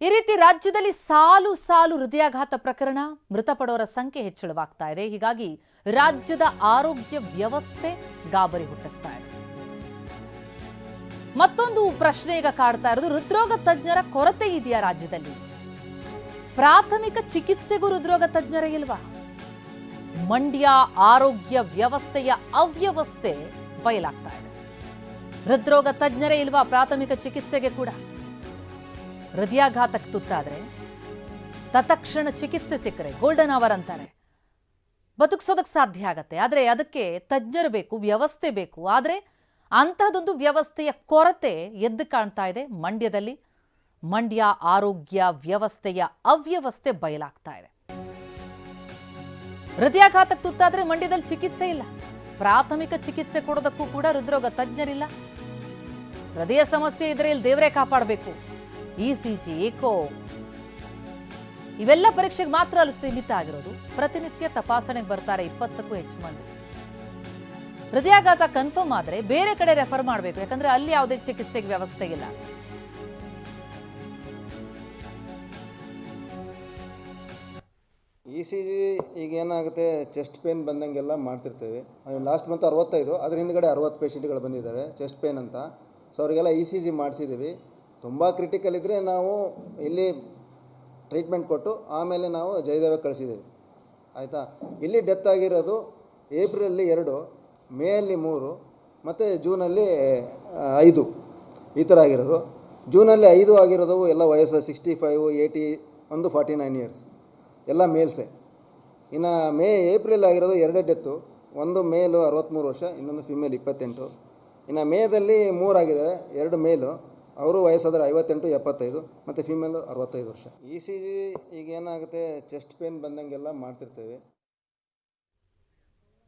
ಈ ರೀತಿ ರಾಜ್ಯದಲ್ಲಿ ಸಾಲು ಸಾಲು ಹೃದಯಾಘಾತ ಪ್ರಕರಣ ಮೃತಪಡೋರ ಸಂಖ್ಯೆ ಹೆಚ್ಚಳವಾಗ್ತಾ ಇದೆ. ಹೀಗಾಗಿ ರಾಜ್ಯದ ಆರೋಗ್ಯ ವ್ಯವಸ್ಥೆ ಗಾಬರಿ ಹುಟ್ಟಿಸ್ತಾ ಇದೆ. ಮತ್ತೊಂದು ಪ್ರಶ್ನೆ ಈಗ ಕಾಡ್ತಾ ಇರೋದು, ಹೃದ್ರೋಗ ತಜ್ಞರ ಕೊರತೆ ಇದೆಯಾ ರಾಜ್ಯದಲ್ಲಿ? ಪ್ರಾಥಮಿಕ ಚಿಕಿತ್ಸೆಗೂ ಹೃದ್ರೋಗ ತಜ್ಞರೇ ಇಲ್ವಾ? ಮಂಡ್ಯ ಆರೋಗ್ಯ ವ್ಯವಸ್ಥೆಯ ಅವ್ಯವಸ್ಥೆ ಬಯಲಾಗ್ತಾ ಇದೆ. ಹೃದ್ರೋಗ ತಜ್ಞರೇ ಇಲ್ವಾ ಪ್ರಾಥಮಿಕ ಚಿಕಿತ್ಸೆಗೆ ಕೂಡ? ಹೃದಯಾಘಾತಕ್ಕೆ ತುತ್ತಾದರೆ ತತ್ಕ್ಷಣ ಚಿಕಿತ್ಸೆ ಸಿಕ್ಕರೆ ಗೋಲ್ಡನ್ ಅವರ್ ಅಂತಾರೆ. ಬದುಕಿಸೋದಕ್ಕೆ ಸಾಧ್ಯ ಆಗತ್ತೆ. ಆದರೆ ಅದಕ್ಕೆ ತಜ್ಞರು ಬೇಕು, ವ್ಯವಸ್ಥೆ ಬೇಕು. ಆದರೆ ಅಂತಹದೊಂದು ವ್ಯವಸ್ಥೆಯ ಕೊರತೆ ಎದ್ದು ಕಾಣ್ತಾ ಇದೆ ಮಂಡ್ಯದಲ್ಲಿ. ಮಂಡ್ಯ ಆರೋಗ್ಯ ವ್ಯವಸ್ಥೆಯ ಅವ್ಯವಸ್ಥೆ ಬಯಲಾಗ್ತಾ ಇದೆ. ಹೃದಯಾಘಾತಕ್ಕೆ ತುತ್ತಾದ್ರೆ ಮಂಡ್ಯದಲ್ಲಿ ಚಿಕಿತ್ಸೆ ಇಲ್ಲ. ಪ್ರಾಥಮಿಕ ಚಿಕಿತ್ಸೆ ಕೊಡೋದಕ್ಕೂ ಕೂಡ ಹೃದ್ರೋಗ ತಜ್ಞರಿಲ್ಲ. ಹೃದಯ ಸಮಸ್ಯೆ ಇದ್ರೆ ಇಲ್ಲಿ ದೇವರೇ ಕಾಪಾಡಬೇಕು. ಇ ಸಿ ಏಕೋ ಇವೆಲ್ಲ ಪರೀಕ್ಷೆಗೆ ಮಾತ್ರ ಅಲ್ಲಿ ಸೀಮಿತ ಆಗಿರೋದು. ಪ್ರತಿನಿತ್ಯ ತಪಾಸಣೆಗೆ ಬರ್ತಾರೆ ಇಪ್ಪತ್ತಕ್ಕೂ ಹೆಚ್ಚು ಮಂದಿ. ಹೃದಯಾಘಾತ ಕನ್ಫರ್ಮ್ ಆದರೆ ಬೇರೆ ಕಡೆ ರೆಫರ್ ಮಾಡಬೇಕು. ಯಾಕಂದ್ರೆ ಅಲ್ಲಿ ಯಾವುದೇ ಚಿಕಿತ್ಸೆಗೆ ವ್ಯವಸ್ಥೆ ಇಲ್ಲ. ಇ ಸಿ ಜಿ ಈಗ ಏನಾಗುತ್ತೆ ಚೆಸ್ಟ್ ಪೇನ್ ಬಂದಂಗೆಲ್ಲ ಮಾಡ್ತಿರ್ತೇವೆ. ಲಾಸ್ಟ್ ಮಂತ್ ಅರವತ್ತೈದು, ಅದ್ರ ಹಿಂದ್ಗಡೆ ಅರವತ್ತು ಪೇಷಂಟ್ಗಳು ಬಂದಿದ್ದಾವೆ ಚೆಸ್ಟ್ ಪೇನ್ ಅಂತ. ಸೊ ಅವರಿಗೆಲ್ಲ ಇ ಸಿ ಜಿ ಮಾಡಿಸಿದ್ದೀವಿ. ತುಂಬ ಕ್ರಿಟಿಕಲ್ ಇದ್ದರೆ ನಾವು ಇಲ್ಲಿ ಟ್ರೀಟ್ಮೆಂಟ್ ಕೊಟ್ಟು ಆಮೇಲೆ ನಾವು ಜಯದೇವ ಕಳಿಸಿದ್ದೀವಿ. ಆಯಿತಾ? ಇಲ್ಲಿ ಡೆತ್ ಆಗಿರೋದು ಏಪ್ರಿಲಲ್ಲಿ ಎರಡು, ಮೇಯಲ್ಲಿ ಮೂರು, ಮತ್ತು ಜೂನಲ್ಲಿ ಐದು. ಈ ಥರ ಆಗಿರೋದು. ಜೂನಲ್ಲಿ ಐದು ಆಗಿರೋದು ಎಲ್ಲ ವಯಸ್ಸು ಸಿಕ್ಸ್ಟಿ ಫೈವ್ ಏಯ್ಟಿ ಒಂದು ಫಾರ್ಟಿ ನೈನ್ ಇಯರ್ಸ್ ಎಲ್ಲ ಮೇಲ್ಸೆ. ಇನ್ನು ಮೇ, ಏಪ್ರಿಲ್ ಆಗಿರೋದು ಎರಡೇ ಡೆತ್ತು ಒಂದು ಮೇಲು ಅರವತ್ತ್ಮೂರು ವರ್ಷ, ಇನ್ನೊಂದು ಫಿಮೇಲ್ ಇಪ್ಪತ್ತೆಂಟು. ಇನ್ನು ಮೇದಲ್ಲಿ ಮೂರಾಗಿದೆ, ಎರಡು ಮೇಲು. ಅವರು ವಯಸ್ಸಾದ್ರೆ ಐವತ್ತೆಂಟು, ಎಪ್ಪತ್ತೈದು, ಮತ್ತು ಫಿಮೇಲು ಅರವತ್ತೈದು ವರ್ಷ. ಇ ಸಿ ಜಿ ಈಗ ಏನಾಗುತ್ತೆ ಚೆಸ್ಟ್ ಪೇನ್ ಬಂದಂಗೆಲ್ಲ ಮಾಡ್ತಿರ್ತೇವೆ.